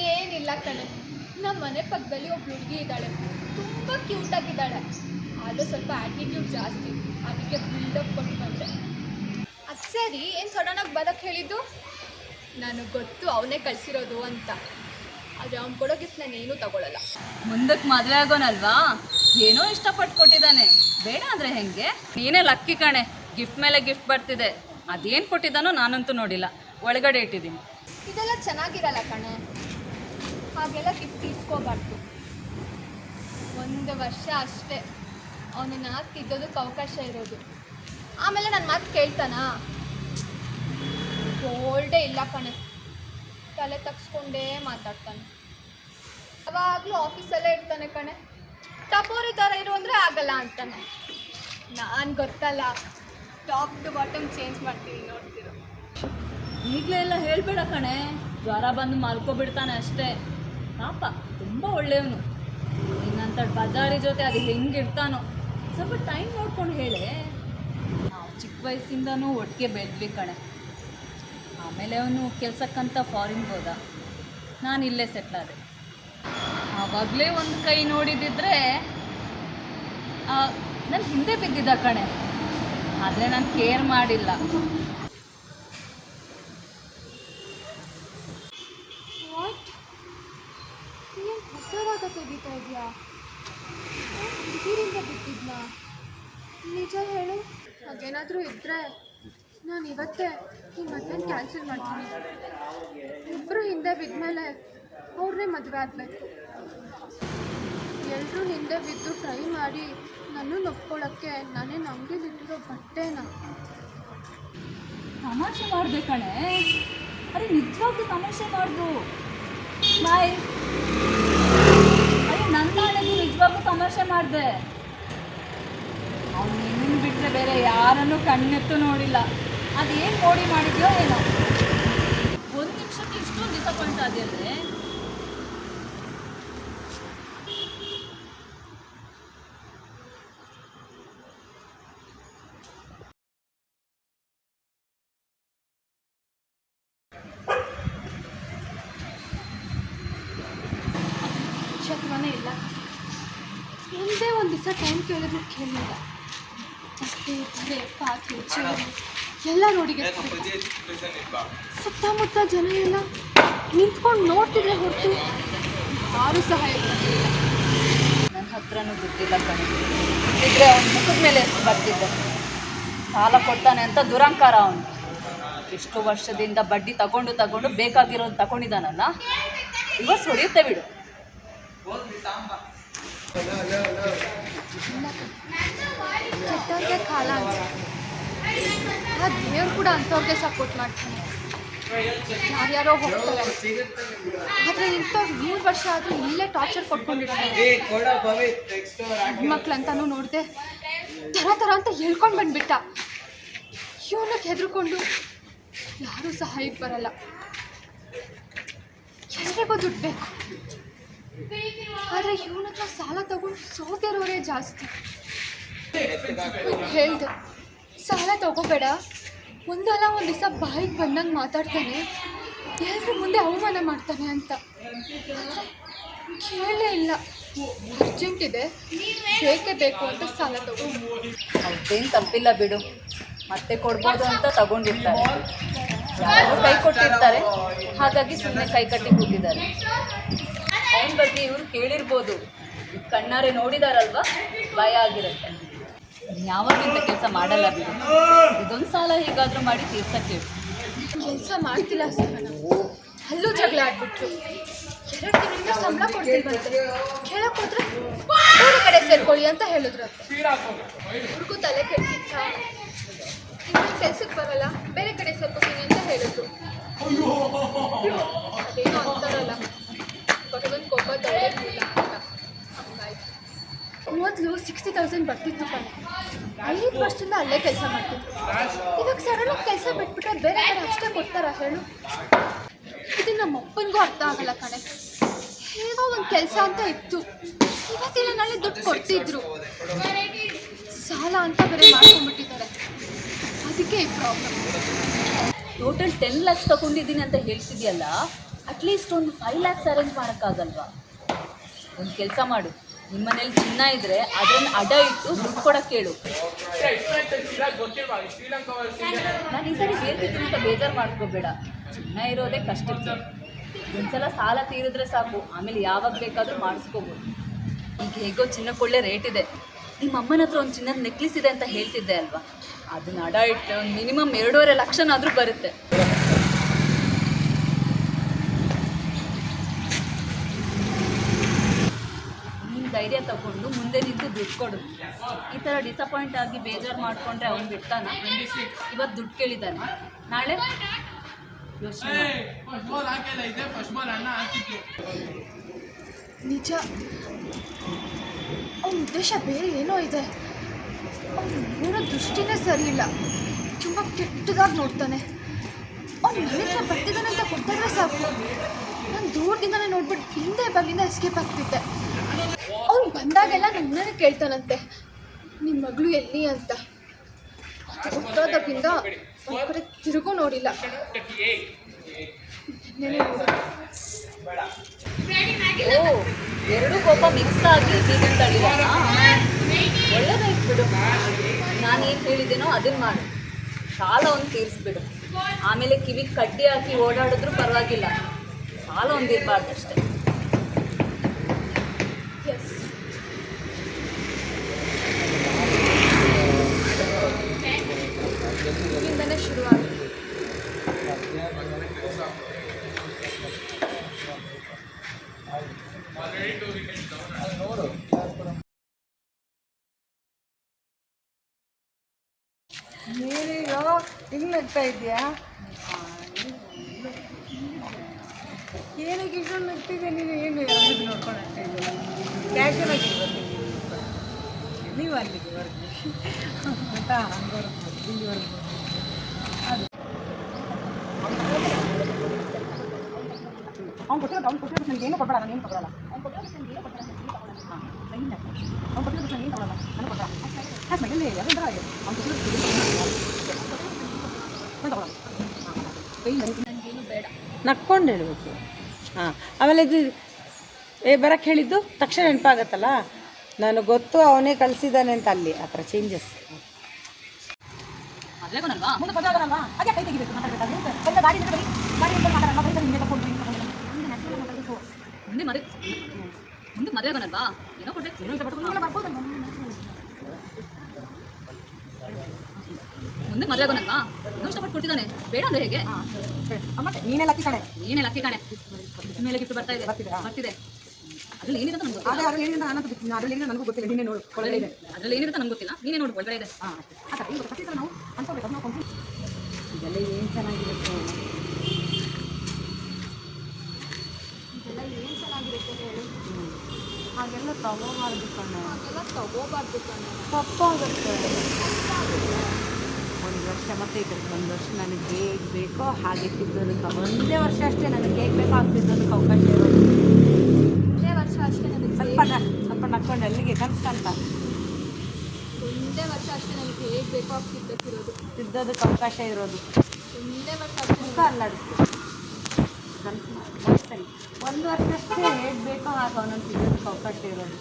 ಏನಿಲ್ಲ ಕಣೆ. ನಮ್ಮ ಮನೆ ಪಕ್ಕದಲ್ಲಿ ಒಬ್ಬ ಹುಡುಗಿ ಇದ್ದಾಳೆ. ತುಂಬ ಕ್ಯೂಟ್ ಆಗಿದ್ದಾಳೆ. ಆದರೂ ಸ್ವಲ್ಪ ಆ್ಯಟಿಟ್ಯೂಡ್ ಜಾಸ್ತಿ. ಅದಕ್ಕೆ ಬಿಲ್ಡಪ್ ಕೊಟ್ಟು ಬಂದೆ. ಅದು ಸರಿ ಏನು ಸಡನ್ನಾಗಿ ಬರೋಕ್ಕೆ ಹೇಳಿದ್ದು? ನನಗೆ ಗೊತ್ತು ಅವನೇ ಕಳಿಸಿರೋದು ಅಂತ. ಆದರೆ ಅವ್ನು ಕೊಡೋ ಗಿಫ್ಟ್ ನಾನು ಏನೂ ತಗೊಳ್ಳಲ್ಲ ಮುಂದಕ್ಕೆ ಮದುವೆ ಆಗೋನಲ್ವಾ? ಏನೋ ಇಷ್ಟಪಟ್ಟು ಕೊಟ್ಟಿದ್ದಾನೆ ಬೇಡ ಅಂದರೆ ಹೆಂಗೆ? ನೀನೇ ಲಕ್ಕಿ ಕಣೆ. ಗಿಫ್ಟ್ ಮೇಲೆ ಗಿಫ್ಟ್ ಬರ್ತಿದೆ. ಅದೇನು ಕೊಟ್ಟಿದ್ದಾನೋ ನಾನಂತೂ ನೋಡಿಲ್ಲ. ಒಳಗಡೆ ಇಟ್ಟಿದ್ದೀನಿ. ಇದೆಲ್ಲ ಚೆನ್ನಾಗಿರಲ್ಲ ಕಣೆ. ಹಾಗೆಲ್ಲ ಗಿಫ್ಟ್ ಇಸ್ಕೋಬಾರ್ದು. ಒಂದು ವರ್ಷ ಅಷ್ಟೇ. ಅವನನ್ನ ತಿದ್ದೋದಕ್ಕೆ ಅವಕಾಶ ಇರೋದು. ಆಮೇಲೆ ನನ್ನ ಮಾತು ಕೇಳ್ತಾನಾ? ಓಲ್ಡೇ ಇಲ್ಲ ಕಣೆ. ತಲೆ ತಗ್ಸ್ಕೊಂಡೇ ಮಾತಾಡ್ತಾನೆ. ಯಾವಾಗಲೂ ಆಫೀಸಲ್ಲೇ ಇರ್ತಾನೆ ಕಣೆ. ಟಪೋರಿ ಥರ ಇರು ಅಂದರೆ ಆಗಲ್ಲ ಅಂತಾನೆ. ನಾನು ಗೊತ್ತಲ್ಲ. ಟಾಪ್ ಟು ಬಾಟಮ್ ಚೇಂಜ್ ಮಾಡ್ತೀನಿ ನೋಡ್ತಿರೋ. ಈಗಲೇ ಎಲ್ಲ ಹೇಳ್ಬೇಡ ಕಣೆ. ಜ್ವರ ಬಂದು ಮಲ್ಕೊಬಿಡ್ತಾನೆ ಅಷ್ಟೇ. ಪಾಪ, ತುಂಬ ಒಳ್ಳೆಯವನು. ಇನ್ನಂಥ ಬಜಾರಿ ಜೊತೆ ಅದು ಹೆಂಗಿರ್ತಾನೋ. ಸ್ವಲ್ಪ ಟೈಮ್ ನೋಡ್ಕೊಂಡು ಹೇಳೆ. ನಾವು ಚಿಕ್ಕ ವಯಸ್ಸಿಂದನೂ ಒಟ್ಟಿಗೆ ಬೆಳೆದ್ವಿ ಕಣೆ. ಆಮೇಲೆ ಅವನು ಕೆಲಸಕ್ಕಂತ ಫಾರಿನ್ಗೆ ಹೋದ. ನಾನು ಇಲ್ಲೇ ಸೆಟ್ಲಾದೆ ಆವಾಗಲೇ ಒಂದು ಕೈ ನೋಡಿದಿದ್ರೆ ನನ್ನ ಹಿಂದೆ ಬಿದ್ದಿದ್ದ ಕಣೆ. ಆದರೆ ನಾನು ಕೇರ್ ಮಾಡಿಲ್ಲ. ಇದೆಯಾ? ಹುಡುಗಿರಿಂದ ಬಿಟ್ಟಿದ್ನಾ? ನಿಜ ಹೇಳು. ಹಾಗೇನಾದರೂ ಇದ್ದರೆ ನಾನು ಇವತ್ತೇ ಈ ಮದುವೆ ಕ್ಯಾನ್ಸಲ್ ಮಾಡ್ತೀನಿ. ಇಬ್ಬರು ಹಿಂದೆ ಬಿದ್ಮೇಲೆ ಅವ್ರನ್ನೇ ಮದುವೆ ಆಗಬೇಕು. ಎಲ್ಲರೂ ಹಿಂದೆ ಬಿದ್ದು ಟ್ರೈ ಮಾಡಿ ನಾನು ನೊಪ್ಕೊಳ್ಳೋಕ್ಕೆ ನಾನೇ ಅಂಗಡಿಲಿಟ್ಟಿರೋ ಬಟ್ಟೆನ. ತಮಾಷೆ ಮಾಡಬೇಕಾಳೆ ಅರೆ ನಿಜವಾಗ್ಲೂ ತಮಾಷೆ ಮಾಡ್ದು. ಬಾಯ್. ನನ್ನ ನಾಳೆಗೂ ನಿಜವಾಗ್ಲೂ ತಮಾಷೆ ಮಾಡಿದೆ. ಅವ್ನು ನಿನ್ನ ಬಿಟ್ಟರೆ ಬೇರೆ ಯಾರನ್ನು ಕಣ್ಣೆತ್ತು ನೋಡಿಲ್ಲ. ಅದೇನು ಕೋಡಿ ಮಾಡಿದ್ಯೋ ಏನೋ. ಒಂದು ನಿಮಿಷಕ್ಕೆ ಇಷ್ಟೊಂದು ಡಿಸಪಾಯಿಂಟ್ ಆದ್ಯಲ್ವೇ ಶತ್ರುನೇ ಇಲ್ಲ ದಿವಸ ಟೈಮ್ ಕೇಳಿದ್ರು ಕೇಳಿಲ್ಲ ಅಷ್ಟೇ ಬರೆ ಪಾತ್ರೆ ಚೇರು ಎಲ್ಲ ರೋಡಿಗೆ ಸುತ್ತಮುತ್ತ ಜನ ಎಲ್ಲ ನಿಂತ್ಕೊಂಡು ನೋಡ್ತಿದ್ರೆ ಹೊರತು ಯಾರೂ ಸಹ ನನ್ನ ಹತ್ರನೂ ಗೊತ್ತಿಲ್ಲ ಕಣೆ. ಇದ್ರೆ ಅವ್ನ ಮುಖದ ಮೇಲೆ ಎಷ್ಟು ಬರ್ತಿದ್ದೆ? ಸಾಲ ಕೊಡ್ತಾನೆ ಅಂತ ದುರಂಕಾರ ಅವನು. ಎಷ್ಟು ವರ್ಷದಿಂದ ಬಡ್ಡಿ ತಗೊಂಡು ತಗೊಂಡು ಬೇಕಾಗಿರೋದು ತಗೊಂಡಿದ್ದಾನಲ್ಲ? ಇವತ್ತು ಹೊಡೆಯುತ್ತೆ ಬಿಡು. ಕೆಟ್ಟವ್ರಿಗೆ ಕಾಲ ಅಂತ. ಆ ದೇವ್ರು ಕೂಡ ಅಂಥವ್ರಿಗೆ ಸಪೋರ್ಟ್ ಮಾಡ್ತಾನೆ. ಯಾರ್ಯಾರೋ ಹೋಗ್ತಾರೆ. ಆದರೆ ಇಂಥವ್ರು ಮೂರು ವರ್ಷ ಆದರೂ ಇಲ್ಲೇ ಟಾರ್ಚರ್ ಕೊಟ್ಕೊಂಡಿರ್ತಾರೆ. ಅಂತಲೂ ನೋಡಿದೆ ಥರ ಥರ ಅಂತ ಹೇಳ್ಕೊಂಡು ಬಂದುಬಿಟ್ಟ. ಇವನಿಗೆ ಹೆದರ್ಕೊಂಡು ಯಾರೂ ಸಹಾಯಕ್ಕೆ ಬರಲ್ಲ. ಎಲ್ರಿಗೂ ದುಡ್ಡು ಬೇಕು. ಆದರೆ ಇವನ ಹತ್ರ ಸಾಲ ತಗೊಂಡು ಸೋತಿರೋರೇ ಜಾಸ್ತಿ. ಹೇಳ್ದೆ. ಸಾಲ ತಗೋಬೇಡ. ಒಂದಲ್ಲ ಒಂದು ದಿವಸ ಬಾಯಿಗೆ ಬಂದಂಗೆ ಮಾತಾಡ್ತಾನೆ. ಎಲ್ಲರೂ ಮುಂದೆ ಅವಮಾನ ಮಾಡ್ತಾನೆ ಅಂತ. ಕೇಳೇ ಇಲ್ಲ. ಅರ್ಜೆಂಟ್ ಇದೆ. ಬೇಕೇ ಬೇಕು ಅಂತ ಸಾಲ ತಗೊಂಡು. ಅದೇನು ತಪ್ಪಿಲ್ಲ ಬಿಡು. ಮತ್ತೆ ಕೊಡ್ಬೋದು ಅಂತ ತಗೊಂಡಿರ್ತಾರೆ. ಕೈ ಕೊಟ್ಟಿರ್ತಾರೆ. ಹಾಗಾಗಿ ಸುಮ್ಮನೆ ಕೈ ಕಟ್ಟಿ ಕೂತಿದ್ದಾರೆ. ಅವನ ಬಗ್ಗೆ ಇವ್ರು ಕೇಳಿರ್ಬೋದು ಕಣ್ಣಾರೆ ನೋಡಿದಾರಲ್ವಾ? ಭಯ ಆಗಿರುತ್ತೆ. ಯಾವಾಗ ಇಂಥ ಕೆಲಸ ಮಾಡಲ್ಲ ಬಿಡು. ಇದೊಂದು ಸಾಲ ಹೇಗಾದರೂ ಮಾಡಿ ತೀರ್ಸಕ್ಕೆ ಕೆಲಸ ಮಾಡ್ತಿಲ್ಲ ಸಹ ಅಲ್ಲೂ ಜಗಳ ಆಡ್ಬಿಟ್ರು. ಸಂಬಳ ಕಡೆ ಸೇರ್ಕೊಳ್ಳಿ ಅಂತ ಹೇಳಿದ್ರು ಹುಡುಗು ತಲೆ ಕೆಟ್ಟಿತ್ತ ಇನ್ನೊಂದು ಕೆಲ್ಸಕ್ಕೆ ಬರಲ್ಲ. ಬೇರೆ ಕಡೆ ಸೇರ್ಕೊತೀನಿ ಅಂತ ಹೇಳಿದ್ರು. ಅದೇನೋ ಅಂತಾರಲ್ಲ. ಬಡವನ್ ಮೊದಲು ಸಿಕ್ಸ್ಟಿ ತೌಸಂಡ್ ಬರ್ತಿತ್ತು ಐದು ವರ್ಷದಿಂದ ಅಲ್ಲೇ ಕೆಲಸ ಮಾಡ್ತಿದ್ರು. ಇವಾಗ ಸಡನ್ನಾಗಿ ಕೆಲಸ ಬಿಟ್ಬಿಟ್ರೆ ಬೇರೆ ಕಡೆ ಅಷ್ಟೇ ಕೊಡ್ತಾರ ಹೇಳು? ಇದು ನಮ್ಮ ಅಪ್ಪನಿಗೂ ಅರ್ಥ ಆಗಲ್ಲ ಕಣೆ. ಹೇಗೋ ಒಂದು ಕೆಲಸ ಅಂತ ಇತ್ತು. ಇವತ್ತಿಲ್ಲ ನಾಳೆ ದುಡ್ಡು ಕೊಡ್ತಿದ್ರು. ಸಾಲ ಅಂತ ಬೇರೆ ಮಾಡ್ಕೊಂಡ್ಬಿಟ್ಟಿದ್ದಾರೆ. ಅದಕ್ಕೆ ಈ ಪ್ರಾಬ್ಲಮ್ ಟೋಟಲ್ ಟೆನ್ ಲ್ಯಾಕ್ಸ್ ತಗೊಂಡಿದ್ದೀನಿ ಅಂತ ಹೇಳ್ತಿದ್ಯಲ್ಲ? ಅಟ್ಲೀಸ್ಟ್ ಒಂದು ಫೈವ್ ಲ್ಯಾಕ್ಸ್ ಅರೇಂಜ್ ಮಾಡೋಕ್ಕಾಗಲ್ವಾ? ಒಂದು ಕೆಲಸ ಮಾಡು. ನಿಮ್ಮ ಮನೇಲಿ ಚಿನ್ನ ಇದ್ರೆ ಅದನ್ನು ಅಡ ಇಟ್ಟು ದುಡ್ಡು ಕೊಡಕ್ಕೆ ಕೇಳು ನಾನು ಈ ಸರಿ ಹೇಳ್ತಿದ್ದೀನಿ ಅಂತ ಬೇಜಾರು ಮಾಡ್ಕೋಬೇಡ. ಚಿನ್ನ ಇರೋದೇ ಕಷ್ಟಕ್ಕೆ. ಒಂದ್ಸಲ ಸಾಲ ತೀರಿದ್ರೆ ಸಾಕು. ಆಮೇಲೆ ಯಾವಾಗ ಬೇಕಾದರೂ ಮಾಡಿಸ್ಕೋಬೋದು. ಈಗ ಹೇಗೋ ಚಿನ್ನಕ್ಕೆ ಒಳ್ಳೆ ರೇಟ್ ಇದೆ. ನಿಮ್ಮ ಅಮ್ಮನ ಹತ್ರ ಒಂದು ಚಿನ್ನದ ನೆಕ್ಲೆಸ್ ಇದೆ ಅಂತ ಹೇಳ್ತಿದ್ದೆ ಅಲ್ವಾ? ಅದನ್ನ ಅಡ ಇಟ್ಟು ಒಂದು ಮಿನಿಮಮ್ ಎರಡೂವರೆ ಲಕ್ಷನಾದರೂ ಬರುತ್ತೆ ನೀನು ಧೈರ್ಯ ತಗೊಂಡು ಮುಂದೆ ನಿಂತು ದುಡ್ಡು ಕೊಡು ಈ ಥರ ಡಿಸಪಾಯಿಂಟ್ ಆಗಿ ಬೇಜಾರು ಮಾಡಿಕೊಂಡ್ರೆ ಅವ್ನು ಬಿಡ್ತಾನ? ಇವತ್ತು ದುಡ್ಡು ಕೇಳಿದ್ದಾನೆ? ನಾಳೆ? ಯೋಚನೆ ನಿಜ? ಅವ್ನ ಉದ್ದೇಶ ಬೇರೆ ಏನೋ ಇದೆ. ಅವನು ನೋಡೋ ದೃಷ್ಟಿನೇ ಸರಿ ಇಲ್ಲ. ತುಂಬ ಕೆಟ್ಟದಾಗಿ ನೋಡ್ತಾನೆ. ಅವ್ನು ಹತ್ರ ಬರ್ತಿದ್ದಾನೆ ಅಂತ ಗೊತ್ತಾದ್ರೆ ಸಾಕು. ನಾನು ದೂರದಿಂದನೇ ನೋಡ್ಬಿಟ್ಟು ಹಿಂದೆ ಬಲ್ಲಿಂದ ಎಸ್ಕೇಪ್ ಆಗ್ತಿದ್ದೆ. ಅವ್ನು ಬಂದಾಗೆಲ್ಲ ನನ್ನನ್ನೇ ಕೇಳ್ತಾನಂತೆ. ನಿಮ್ಮ ಮಗಳು ಎಲ್ಲಿ ಅಂತ. ಒಂದು ಕಡೆ ತಿರುಗೂ ನೋಡಿಲ್ಲ. ಓ, ಎರಡು ಕೋಪ ಮಿಕ್ಸ್ ಆಗಿ ಬೀಗನ್ ತಳಿದಾನ ಒಳ್ಳೇದಾಯ್ತು ಬಿಡು. ಏನು ಹೇಳಿದ್ದೇನೋ ಅದನ್ನ ಮಾಡು. ಸಾಲ ಒಂದು ತೀರಿಸ್ಬಿಡು. ಆಮೇಲೆ ಕಿವಿಗೆ ಕಡ್ಡಿ ಹಾಕಿ ಓಡಾಡಿದ್ರು ಪರವಾಗಿಲ್ಲ. ಸಾಲ ಒಂದು ಇರಬಾರ್ದು ಅಷ್ಟೇ ನೀನೀಗ ಹಿಂಗೆ ನಗ್ತಾ ಇದೆಯಾ ಏನಕ್ಕೆ ಇಷ್ಟೊಂದು ನಗ್ತಿದ್ದೆ ನೀನು? ಏನು ಎಲ್ಲರಿಗೂ ನೋಡ್ಕೊಂಡು ಆಗ್ತಾ ಇದೆಯಲ್ಲ ಕ್ಯಾಶುವಲ್ ಆಗಿ ಬರ್ತೀನಿ. ನೀವು ಅಲ್ಲಿಗೆ ಬರ್ತೀನಿ ಆಯ್ತಾ ಹಂಗೆ ಬರ್ಬೋದು ಇಲ್ಲಿ ಬರ್ಬೋದು ಅದು. ಅವ್ನು ಕೊಟ್ಟಿರೋದು ಅವ್ನು ಕೊಟ್ಟಿರೋದು ನನಗೆ ಏನು ಕೊಡಬೇಡ ನಾನು ಏನು ಕೊಡಲ್ಲ ಅವ್ನು ಕೊಟ್ಟಿರೋದು ನನಗೆ ಏನು ಕೊಡ್ಬೇಡ ನಕ್ಕೊಂಡು ಹೇಳಬೇಕು ಹಾಂ. ಆಮೇಲೆ ಇದು ಏ ಬರಕ್ಕೆ ಹೇಳಿದ್ದು ತಕ್ಷಣ ನೆನಪಾಗತ್ತಲ್ಲ? ನಾನು ಗೊತ್ತು ಅವನೇ ಕಳಿಸಿದ್ದಾನೆ ಅಂತ ಅಲ್ಲಿ, ಆ ಥರ ಚೇಂಜಸ್ ಮುಂದೆ ತಗೊಂಡು ಏನೋ ಕೊಡ್ಬೇಕು. ಮುಂದೆ ಮದುವೆ ಮದುವೆಗೋನಲ್ವಾ ಏನೋ ಇಷ್ಟಪಟ್ಟು ಕೊಟ್ಟಿದ್ದಾನೆ ಬೇಡ ಅಂದ್ರೆ ಹೇಗೆ? ನೀನೆ ಲಕ್ಕಿ ಕಣೆ. ನೀನೇ ಲಕ್ಕಿ ಕಣೆ. ಮೇಲೆ ಗಿಫ್ಟ್ ಬರ್ತಾ ಇದೆ. ಬರ್ತಿದೆ, ಅದ್ರಲ್ಲಿ ಏನಿರುತ್ತೆ ಅಂತ ನಮ್ಗೆ ಅದೇ ಅದ್ರಲ್ಲಿ ಏನಿದೆ ನಾನು ಅದ್ರಲ್ಲಿ ಏನಿದೆ ನನಗೂ ಗೊತ್ತಿಲ್ಲ. ನೀನೇ ನೋಡು ಒಳ್ಳೆ ಇದೆ. ಅದ್ರಲ್ಲಿ ಏನಿರುತ್ತೆ ನಮ್ಗೆ ಗೊತ್ತಿಲ್ಲ. ನೀನೇ ನೋಡು ಒಳಗಡೆ ಇದೆ. ಹಾಂ ಆ ಥರ ಏನು ಪ್ರತಿ ಸಲ ನಾವು ಅನ್ಕೋಬೇಕು ಕೊಂಡ್ವಿ ಇದೆಲ್ಲ ಏನು ಚೆನ್ನಾಗಿರುತ್ತೆ ಇದೆಲ್ಲ ಏನು ಚೆನ್ನಾಗಿರುತ್ತೆ ಹೇಳಿ ಹಾಗೆಲ್ಲ ತಗೋಬಾರ್ದು ಕಣ. ಹಾಗೆಲ್ಲ ತಗೋಬಾರ್ದು ಕಣೆ. ತಪ್ಪಾಗುತ್ತೆ. ಒಂದು ವರ್ಷ ಮತ್ತೆ ಕಡೆ ಒಂದು ವರ್ಷ ನನಗೆ ಹೇಗೆ ಬೇಕೋ ಹಾಗೆ ತಿದ್ದೋದಕ್ಕೆ ಒಂದೇ ವರ್ಷ ಅಷ್ಟೇ ನನಗೆ ಹೇಗೆ ಬೇಕೋ ಹಾಗೆ ತಿದ್ದೋದಕ್ಕೆ ಅವಕಾಶ ಇರೋದು. ಒಂದೇ ವರ್ಷ ಅಷ್ಟೇ ನನಗೆ ಸ್ವಲ್ಪ ಸ್ವಲ್ಪ ನಕ್ಕೊಂಡು ಅಲ್ಲಿಗೆ ಕನ್ಸ್ಕಂತ ಒಂದೇ ವರ್ಷ ಅಷ್ಟೇ ನನಗೆ ಹೇಗೆ ಬೇಕೋ ಆಗ್ತಿದ್ದಕ್ಕಿರೋದು ತಿದ್ದೋದಕ್ಕೆ ಅವಕಾಶ ಇರೋದು. ಒಂದೇ ವರ್ಷ ಅಷ್ಟೇ ಮುಖ ಸರಿ ಒಂದು ವರ್ಷ ಅಷ್ಟೇ ಹೇಗೆ ಬೇಕೋ ಹಾಗೆ ಅವನನ್ನು ತಿದ್ದೋದಕ್ಕೆ ಅವಕಾಶ ಇರೋದು.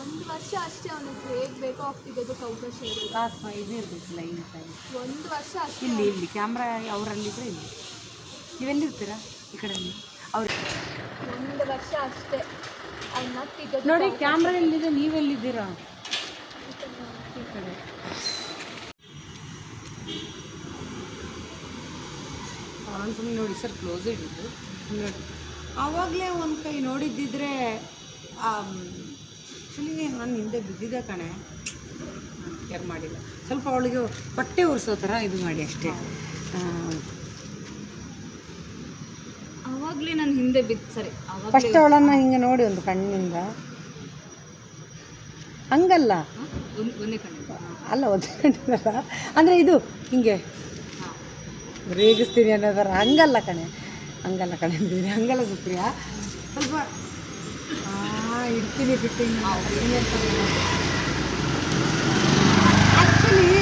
ಒಂದು ವರ್ಷ ಅಷ್ಟೇ ಅವನಿಗೆ ಹೇಗೆ ಬೇಕೋ ಆಗ್ತಿದ್ದೋದಕ್ಕೆ ಅವಕಾಶ ಇರೋದು. ಆತ್ಮ ಇದು ಇರಬೇಕು ಲೈನ್ ಟೈಮ್ ಒಂದು ವರ್ಷ ಅಷ್ಟೇ ಇಲ್ಲಿ ಇಲ್ಲಿ ಕ್ಯಾಮ್ರಾ ಅವರಲ್ಲಿದ್ರೆ ಇಲ್ಲಿ. ನೀವೆಲ್ಲಿರ್ತೀರಾ ಈ ಕಡೆ ಅವ್ರು ಒಂದು ವರ್ಷ ಅಷ್ಟೇ ಅವನ್ನ ನೋಡಿ ಕ್ಯಾಮ್ರಾ ಎಲ್ಲಿದೆ ನೀವೆಲ್ಲಿದ್ದೀರಾ? ಈ ಕಡೆ. ಅವನು ಸುಮ್ಮನೆ ನೋಡಿ ಸರ್ ಕ್ಲೋಸ್ ಇಡಿದ್ದು ನೋಡಿ. ಆವಾಗಲೇ ಒಂದು ಕೈ ನೋಡಿದ್ದಿದ್ರೆ ಆ್ಯಕ್ಚುಲಿ ನಾನು ಹಿಂದೆ ಬಿದ್ದಿದ್ದೆ ಕಣೆ. ಕೇರ್ ಮಾಡಿಲ್ಲ. ಸ್ವಲ್ಪ ಅವಳಿಗೆ ಬಟ್ಟೆ ಉರಿಸೋ ಥರ ಇದು ಮಾಡಿ ಅಷ್ಟೇ. ಆವಾಗಲೇ ಅವಾಗಲೇ ನಾನು ಹಿಂದೆ ಬಿದ್ದು ಸರಿ ಫಸ್ಟ್ ಅವಳನ್ನು ಹಿಂಗೆ ನೋಡಿ ಒಂದು ಕಣ್ಣಿಂದ. ಹಂಗಲ್ಲ. ಒಂದೇ ಕಣ್ಣಿಂದ. ಅಲ್ಲ ಒಂದೇ ಕಣ್ಣಿಂದಲ್ಲ. ಅಂದರೆ ಇದು ಹಿಂಗೆ ರೇಗಿಸ್ತೀನಿ ಅನ್ನೋದರ ಹಂಗಲ್ಲ ಕಣೆ. ಹಂಗಲ್ಲ ಕಣೆ ಅಂದಿದ್ದೀನಿ. ಹಂಗಲ್ಲ ಸುಪ್ರಿಯಾ. ಸ್ವಲ್ಪ ಇಡ್ತೀನಿ ಫಿಟ್ಟಿಂಗ್ ಆ್ಯಕ್ಚುಲಿ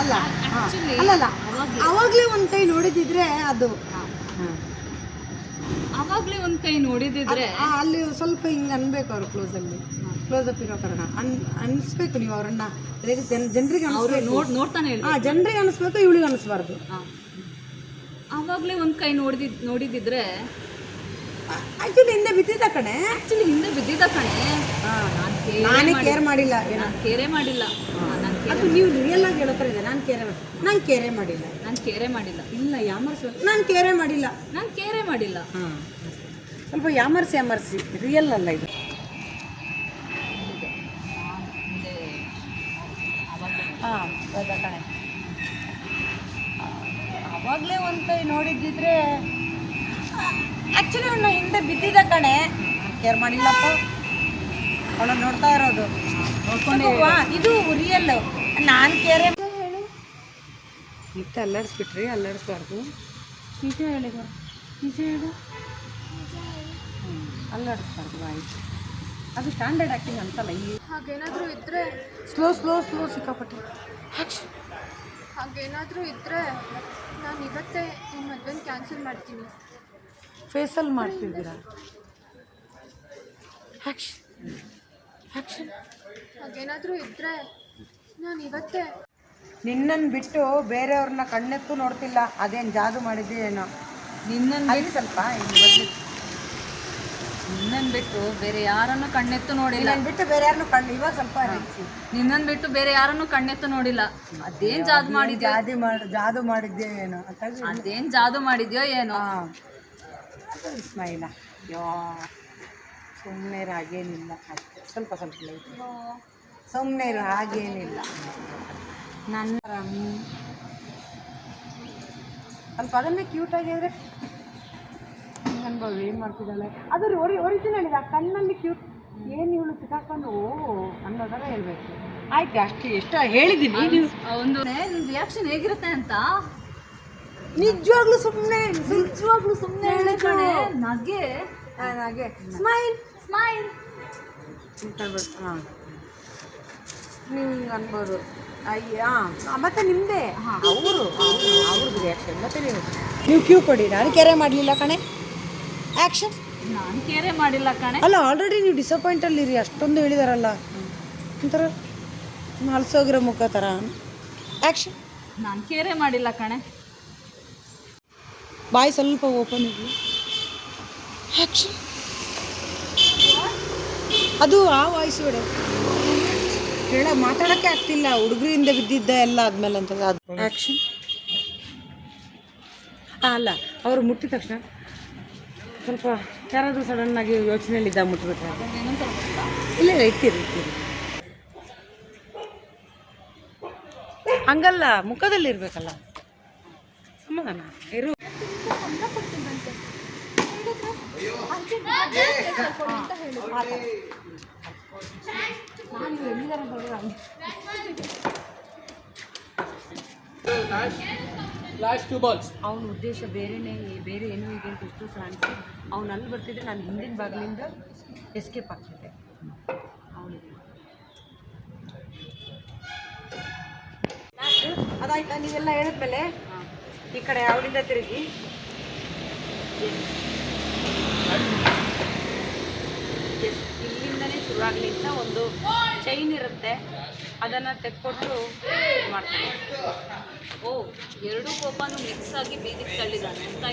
ಅಲ್ಲ. ಅಲ್ಲಲ್ಲ. ಅವಾಗ್ಲೇ. ಒಂದು ಕೈ ನೋಡಿದಿದ್ರೆ ಅದು. ಅವಾಗ್ಲೇ ಒಂದ್ ಕೈ ನೋಡಿದಿದ್ರೆ ಅಲ್ಲಿ ಸ್ವಲ್ಪ ಹಿಂಗೆ ಅನ್ಬೇಕು ಅವ್ರು ಕ್ಲೋಸಲ್ಲಿ ಕ್ಲೋಸ್ ಅಪ್ ಇರೋ ಕಾರಣ. ಅನ್ ಅನ್ಸ್ಬೇಕು ನೀವು ಅವ್ರನ್ನ. ಜನರಿಗೆ ಅವ್ರು ಅನ್ಸ್ಬೇಕು. ನೋಡ್ ನೋಡ್ತಾನೆ ಹಾಂ ಜನರಿಗೆ ಅನಿಸ್ಬೇಕು ಇವಳಿಗೆ ಅನಿಸ್ಬಾರ್ದು. ಅವಾಗ್ಲೇ ಒಂದು ಕೈ ನೋಡಿದ ನೋಡಿದಿದ್ರೆ ಆಕ್ಚುಲಿ ಹಿಂದೆ ಬಿದ್ದಿದ್ದ ಕಣೆ. ಆಕ್ಚುಲಿ ಹಿಂದೆ ಬಿದ್ದಿದ್ದ ಕಣೆ. ನಾನೇ ಕೇರ್ ಮಾಡಿಲ್ಲ. ನಾನು ಕೇರೆ ಮಾಡಿಲ್ಲ. ನಾನು ಅದು ನೀವು ರಿಯಲ್ ಆಗಿ ಹೇಳೋ ಇದೆ. ನಾನು ಕೇರೆ ಮಾಡಿ ನಾನು ಕೇರೆ ಮಾಡಿಲ್ಲ. ನಾನು ಕೇರೆ ಮಾಡಿಲ್ಲ. ಇಲ್ಲ ಯಾಮರ್ಸಿ ನಾನು ಕೇರೆ ಮಾಡಿಲ್ಲ. ನಾನು ಕೇರೆ ಮಾಡಿಲ್ಲ. ಹಾಂ. ಸ್ವಲ್ಪ ಯಾಮರ್ಸಿ ಯಾಮರ್ಸಿ. ರಿಯಲ್ ಅಲ್ಲ ಇದು. ಹಾಂ ಕಣೆ ಅವಾಗಲೇ ಒಂದು ಕೈ ನೋಡಿದ್ದಿದ್ರೆ ಆ್ಯಕ್ಚುಲಿ ಅವನು ಹಿಂದೆ ಬಿದ್ದಿದ್ದ ಕಣೆ. ಕೇರ್ ಮಾಡಿಲ್ಲಪ್ಪ. ಅವಳ ನೋಡ್ತಾ ಇರೋದು. ನೋಡ್ಕೊಂಡು. ಇದು ರಿಯಲ್ ನಾನು ಕೇರೆ ಹೇಳು. ಮತ್ತೆ ಅಲ್ಲಾಡಿಸ್ಬಿಟ್ರಿ ಅಲ್ಲಾಡಿಸ್ಬಾರ್ದು. ನಿಜ ಹೇಳಿ ನಿಜ ಹೇಳು. ಅಲ್ಲಾಡಿಸ್ಬಾರ್ದು ಆಯ್ತು ಅದು ಸ್ಟ್ಯಾಂಡರ್ಡ್ ಆ್ಯಕ್ಟಿಂಗ್ ಅಂತಲ್ಲ ಈ ಹಾಗೇನಾದರೂ ಇದ್ದರೆ ಸ್ಲೋ ಸ್ಲೋ ಸ್ಲೋ ಸಿಕ್ಕಾಪಟ್ಟೆ. ಆ್ಯಕ್ಷನ್ ಹಾಗೇನಾದರೂ ಇದ್ದರೆ ನಾನು ಇವತ್ತೇ ಈ ಮದುವೆನ ಕ್ಯಾನ್ಸಲ್ ಮಾಡ್ತೀನಿ. ಫೇಸಲ್ಲಿ ಮಾಡ್ತಿದ್ದೀರಾ? ಆ್ಯಕ್ಷನ್ ಆ್ಯಕ್ಷನ್ ಹಾಗೇನಾದರೂ ಇದ್ದರೆ ನಾನು ಇವತ್ತೇ ನಿನ್ನನ್ನು ಬಿಟ್ಟು ಬೇರೆಯವ್ರನ್ನ ಕಣ್ಣೆತ್ತು ನೋಡ್ತಿಲ್ಲ. ಅದೇನು ಜಾದು ಮಾಡಿದ್ದೆ ಏನೋ ನಿನ್ನನ್ನು ಸ್ವಲ್ಪ ಇಲ್ಲಿ ಬರ್ಲಿ. ಬಿಟ್ಟು ಬೇರೆ ಯಾರನ್ನು ಕಣ್ಣೆತ್ತು ನೋಡಿಲ್ಲ. ನಿನ್ನನ್ನು ಬಿಟ್ಟು ಬೇರೆ ಯಾರನ್ನು ಕಣ್ಣು ಇವಾಗ ಸ್ವಲ್ಪ ನಿನ್ನನ್ ಬಿಟ್ಟು ಬೇರೆ ಯಾರನ್ನು ಕಣ್ಣೆತ್ತು ನೋಡಿಲ್ಲ. ಅದೇನ್ ಜಾದು ಮಾಡಿದ್ಯೋ? ಜಾದಿ ಮಾಡಿ ಜಾದು ಮಾಡಿದ್ಯೋ ಏನೋ? ಅಂತ ಅದೇನ್ ಜಾದು ಮಾಡಿದ್ಯೋ ಏನೋ? ಹಾಂ ಸ್ಮೈಲ ಯೋ ಸುಮ್ಮನೆ ಹಾಗೇನಿಲ್ಲ. ಅಷ್ಟೇ. ಸ್ವಲ್ಪ ಸ್ವಲ್ಪ ಸುಮ್ನೆ ಸುಮ್ಮನೆ ಹಾಗೇನಿಲ್ಲ. ನನ್ನ ಸ್ವಲ್ಪ ಅದನ್ನೇ ಕ್ಯೂಟ್ ಅನ್ಭವ ಏನು ಮಾಡ್ತಿದ್ದಾಳೆ? ಅದು ಒರಿಜಿನಲ್ ಇದೆ ಆ ಕಣ್ಣಲ್ಲಿ ಕ್ಯೂಟ್ ಏನು ಇವಳು ಸಿಕ್ಕಾಕೊಂಡು ಓ ಅನ್ನೋದರ ಹೇಳ್ಬೇಕು. ಆಯ್ತು ಅಷ್ಟೇ ಎಷ್ಟು ಹೇಳಿದ್ದೀನಿ ನೀವು ಒಂದು ರಿಯಾಕ್ಷನ್ ಹೇಗಿರುತ್ತೆ ಅಂತ? ನಿಜವಾಗ್ಲೂ ಸುಮ್ಮನೆ ನಿಜವಾಗ್ಲೂ ಸುಮ್ಮನೆ ಹೇಳಿ ಕಣೆ ನಗೆ. ನಗೆ. ಸ್ಮೈಲ್ ಸ್ಮೈಲ್ ಹಾಂ. ನೀವು ಹಿಂಗೆ ಅನ್ಬೋದು. ಅಯ್ಯಾ ಹಾಂ ಮತ್ತೆ ನಿಮ್ಮದೇ ಹಾಂ ಅವರು ಅವ್ರದ್ದು ರಿಯಾಕ್ಷನ್ ಮತ್ತೆ ನೀವು ನೀವು ಕ್ಯೂ ಕೊಡಿ ನಾನು ಕೆರೆ ಮಾಡಲಿಲ್ಲ ಕಣೆ. ಆ್ಯಕ್ಷನ್ ನಾನು ಕೇರೆ ಮಾಡಿಲ್ಲ ಕಣೆ. ಅಲ್ಲ ಆಲ್ರೆಡಿ ನೀವು ಡಿಸಪಾಯಿಂಟಲ್ಲಿರಿ ಅಷ್ಟೊಂದು ಹೇಳಿದಾರಲ್ಲ. ಒಂಥರ ಹಲ್ಸೋಗಿರೋ ಮುಖ ಥರ ಆ್ಯಕ್ಷನ್ ನಾನು ಕೇರೆ ಮಾಡಿಲ್ಲ ಕಣೆ. ಬಾಯಿ ಸ್ವಲ್ಪ ಓಪನ್ ಇರಲಿ ಆ್ಯಕ್ಷನ್ ಅದು ಆ ವಾಯ್ಸ್ ಬಿಡು. ಹೇಳ ಮಾತಾಡೋಕ್ಕೆ ಆಗ್ತಿಲ್ಲ. ಹುಡುಗರಿಂದ ಬಿದ್ದಿದ್ದ ಎಲ್ಲ ಆದಮೇಲೆ ಅಂತ. ಆ್ಯಕ್ಷನ್ ಅಲ್ಲ ಅವರು ಮುಟ್ಟಿದ ತಕ್ಷಣ ಸ್ವಲ್ಪ ಯಾರಾದರೂ ಸಡನ್ನಾಗಿ ಮುಟ್ಬಿಟ್ರೆ ಇದ್ದಾಗ ಸ್ವಲ್ಪ ಇಲ್ಲ. ಇಲ್ಲ, ಇಟ್ಟಿರಿ ಇಟ್ಟಿರಿ. ಹಂಗಲ್ಲ, ಮುಖದಲ್ಲಿ ಇರಬೇಕಲ್ಲ. ಸಮಾಧಾನ, ಇರು. ಅವನ ಉದ್ದೇಶ ಬೇರೆನೇ ಬೇರೆ ಏನು ಇದೆ ಅಂತ ಎಷ್ಟು ಸಹ ಅನಿಸಿ ಅವ್ನು ಅಲ್ಲಿ ಬರ್ತಿದ್ರೆ ನಾನು ಹಿಂದಿನ ಬಾಗಿಲಿಂದ ಎಸ್ಕೇಪ್ ಆಗ್ತಿದ್ದೆ. ಅವನಿಗೆ. ಅದಾಯ್ತಾ? ನೀವೆಲ್ಲ ಹೇಳಿದ್ಮೇಲೆ ಈ ಕಡೆ ಅವಳಿಂದ ತಿರುಗಿ. ಇಲ್ಲಿಂದನೇ ಶುರು ಅಂತ ಒಂದು ಚೈನ್ ಇರುತ್ತೆ. ಅದನ್ನು ತೆಕ್ಕೊಟ್ಟು ಮಾಡ್ತೀನಿ. ಓ ಎರಡು ಕೋಪನೂ ಮಿಕ್ಸ್ ಆಗಿ ಬೀದಿಗೆ ತಳ್ಳಿದ್ದಾನೆ ಅಂತ